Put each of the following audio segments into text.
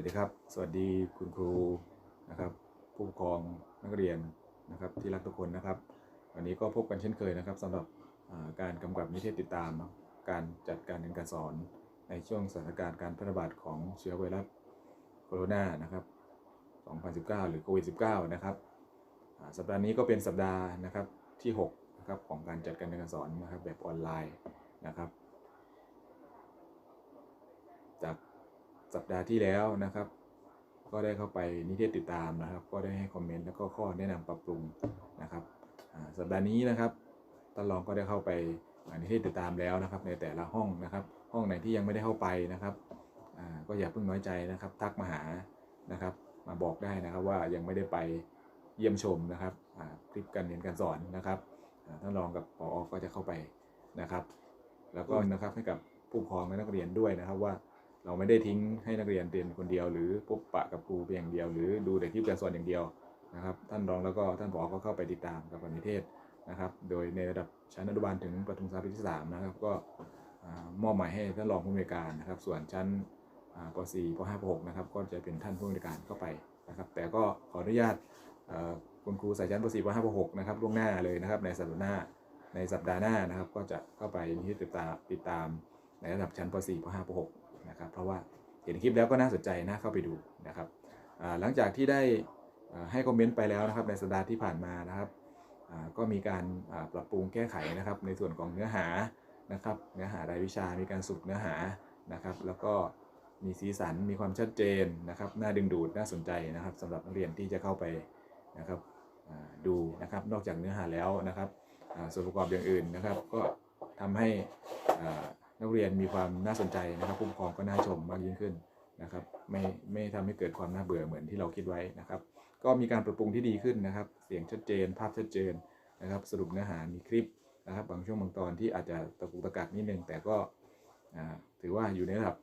วัสดีครับ สวัสดีคุณครูนะครับ ผู้ปกครองนักเรียนนะครับที่รักทุกคนนะครับ วันนี้ก็พบกันเช่นเคยนะครับสำหรับการกำกับนิเทศติดตามการจัดการเรียนการสอนในช่วงสถานการณ์การแพร่ระบาดของเชื้อไวรัสโคโรนานะครับ 2019 หรือโควิด -19 นะครับสัปดาห์นี้ก็เป็นสัปดาห์นะครับที่6นะครับของการจัดการเรียนการสอนนะครับแบบออนไลน์นะครับจาก สัปดาห์ที่แล้วนะครับ ก็ได้เข้าไปนิเทศติดตามนะครับ ก็ได้ให้คอมเมนต์แล้วก็ข้อแนะนำปรับปรุงนะครับสัปดาห์นี้นะครับท่านรองก็ได้เข้าไปนิเทศติดตามแล้วนะครับ ในแต่ละห้องนะครับ ห้องไหนที่ยังไม่ได้เข้าไปนะครับก็อย่าเพิ่งน้อยใจนะครับ ทักมาหานะครับ มาบอกได้นะครับว่ายังไม่ได้ไปเยี่ยมชมนะครับคลิปการเรียนการสอนนะครับท่านรองกับปอก็จะเข้าไปนะครับ แล้วก็นะครับให้กับผู้ปกครองและนักเรียนด้วยนะครับว่า เราไม่ได้ทิ้งให้นักเรียนเรียนคนเดียว หรือพบปะกับครูเพียงอย่างเดียว หรือดูแต่คลิปการสอนอย่างเดียวนะครับ ท่านรองแล้วก็ท่านผอก็เข้าไปติดตามกับนิเทศนะครับ โดยในระดับชั้นอนุบาลถึงประถมศึกษาปีที่สามนะครับ ก็มอบหมายให้ท่านรองผู้อำนวยการนะครับ ส่วนชั้นอ่ป .4 ป .5 ป .6 นะครับ ก็จะเป็นท่านผู้อำนวยการเข้าไปนะครับ แต่ก็ขออนุญาตคุณครูสายชั้นป .4 ป .5 ป .6 นะครับล่วงหน้าเลยนะครับ ในสัปดาห์หน้า ในสัปดาห์หน้านะครับ ก็จะเข้าไปนิเทศติดตามติดตามในระดับชั้นป .4 ป .5 ป .6 นะครับเพราะว่าเห็นคลิปแล้วก็น่าสนใจน่าเข้าไปดูนะครับหลังจากที่ได้ให้คอมเมนต์ไปแล้วนะครับในสัปดาห์ที่ผ่านมานะครับก็มีการปรับปรุงแก้ไขนะครับในส่วนของเนื้อหานะครับเนื้อหารายวิชามีการสรุปเนื้อหานะครับ แล้วก็มีสีสันมีความชัดเจนนะครับน่าดึงดูดน่าสนใจนะครับสำหรับนักเรียนที่จะเข้าไปนะครับดูนะครับนอกจากเนื้อหาแล้วนะครับส่วนประกอบอย่างอื่นนะครับ ก็ทำให้ นักเรียนมีความน่าสนใจนะครับผู้ปกครองก็น่าชมมากยิ่งขึ้นนะครับไม่ไม่ทำให้เกิดความน่าเบื่อเหมือนที่เราคิดไว้นะครับ ก็มีการปรับปรุงที่ดีขึ้นนะครับ เสียงชัดเจน ภาพชัดเจนนะครับ สรุปเนื้อหามีคลิปนะครับ บางช่วงบางตอนที่อาจจะตะกุกตะกักนิดนึงแต่ก็อ่าถือว่าอยู่ในระดับ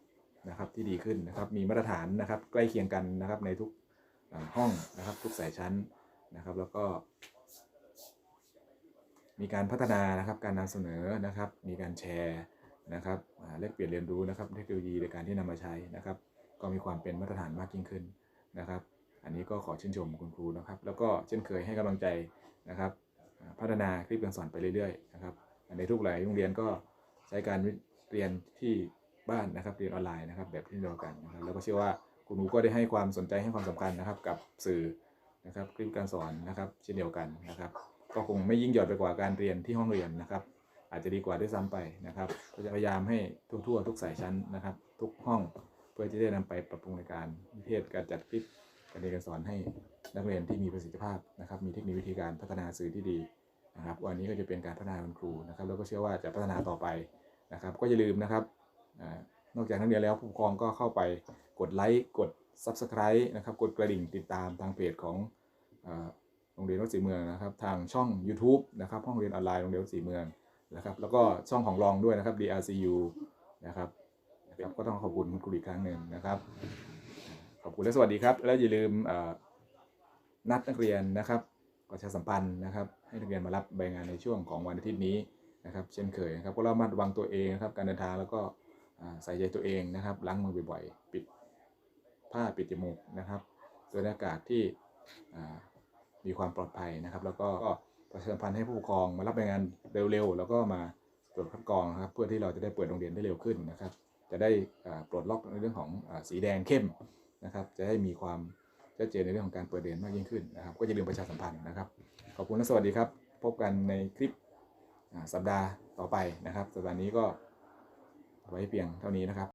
นะครับที่ดีขึ้นนะครับ มีมาตรฐานนะครับ ใกล้เคียงกันนะครับในทุกอ่าห้องนะครับทุกสายชั้นนะครับ แล้วก็ มีการพัฒนานะครับการนำเสนอนะครับ มีการแชร์ นะครับแลกเปลี่ยนเรียนรู้นะครับเทคโนโลยีในการที่นำมาใช้นะครับ ก็มีความเป็นมาตรฐานมากยิ่งขึ้นนะครับ อันนี้ก็ขอชื่นชมคุณครูนะครับ แล้วก็เช่นเคยให้กำลังใจนะครับ พัฒนาคลิปการสอนไปเรื่อยๆนะครับในทุกหลายโรงเรียนก็ใช้การเรียนที่บ้านนะครับเรียนออนไลน์นะครับ แบบที่เดียวกันนะครับแล้วก็เชื่อว่าคุณครูก็ได้ให้ความสนใจให้ความสำคัญนะครับ กับสื่อนะครับคลิปการสอนนะครับ เช่นเดียวกันนะครับ ก็คงไม่ยิ่งหย่อนไปกว่าการเรียนที่ห้องเรียนนะครับ อาจจะดีกว่าด้วยซ้ำไปนะครับก็จะพยายามให้ทั่วๆทุกสายชั้นนะครับ ทุกห้องเพื่อที่จะนำไปปรับปรุงในการนิเทศการจัดคลิปการเรียนการสอนให้นักเรียนที่มีประสิทธิภาพนะครับ มีเทคนิควิธีการพัฒนาสื่อที่ดีนะครับ วันนี้ก็จะเป็นการพัฒนาคุณครูนะครับแล้วก็เชื่อว่าจะพัฒนาต่อไปนะครับ ก็อย่าลืมนะครับนอกจากนักเรียนแล้วผู้ปกครองก็เข้าไปกดไลค์กด Subscribe นะครับกดกระดิ่งติดตามทางเพจของโรงเรียนวัดศรีเมืองนะครับ ทางช่อง YouTube นะครับห้องเรียนออนไลน์โรงเรียนวัดศรีเมือง นะครับแล้วก็ช่องของรองด้วยนะครับ DRCU นะครับนะครับก็ต้องขอบคุณคุณครูอีกครั้งหนึ่งนะครับ ขอบคุณและสวัสดีครับ แล้วอย่าลืมนัดนักเรียนนะครับประชาสัมพันธ์นะครับ ให้นักเรียนมารับใบงานในช่วงของวันอาทิตย์นี้นะครับ เช่นเคยนะครับก็ระมัดระวังตัวเองนะครับการเดินทางแล้วก็ใส่ใจตัวเองนะครับล้างมือบ่อยๆ ปิดผ้าปิดจมูกนะครับสวมหน้ากากที่มีความปลอดภัยนะครับ แล้วก็ ประชาสัมพันธ์ให้ผู้ปกครองมารับใบงานเร็วๆ แล้วก็มาตรวจคัดกรองนะครับ เพื่อที่เราจะได้เปิดโรงเรียนได้เร็วขึ้นนะครับ จะได้ปลดล็อกในเรื่องของสีแดงเข้มนะครับ จะได้มีความชัดเจนในเรื่องของการเปิดเรียนมากยิ่งขึ้นนะครับ ก็อย่าลืมประชาสัมพันธ์นะครับ ขอบคุณและสวัสดีครับ พบกันในคลิปสัปดาห์ต่อไปนะครับ สัปดาห์นี้ก็ไว้เพียงเท่านี้นะครับ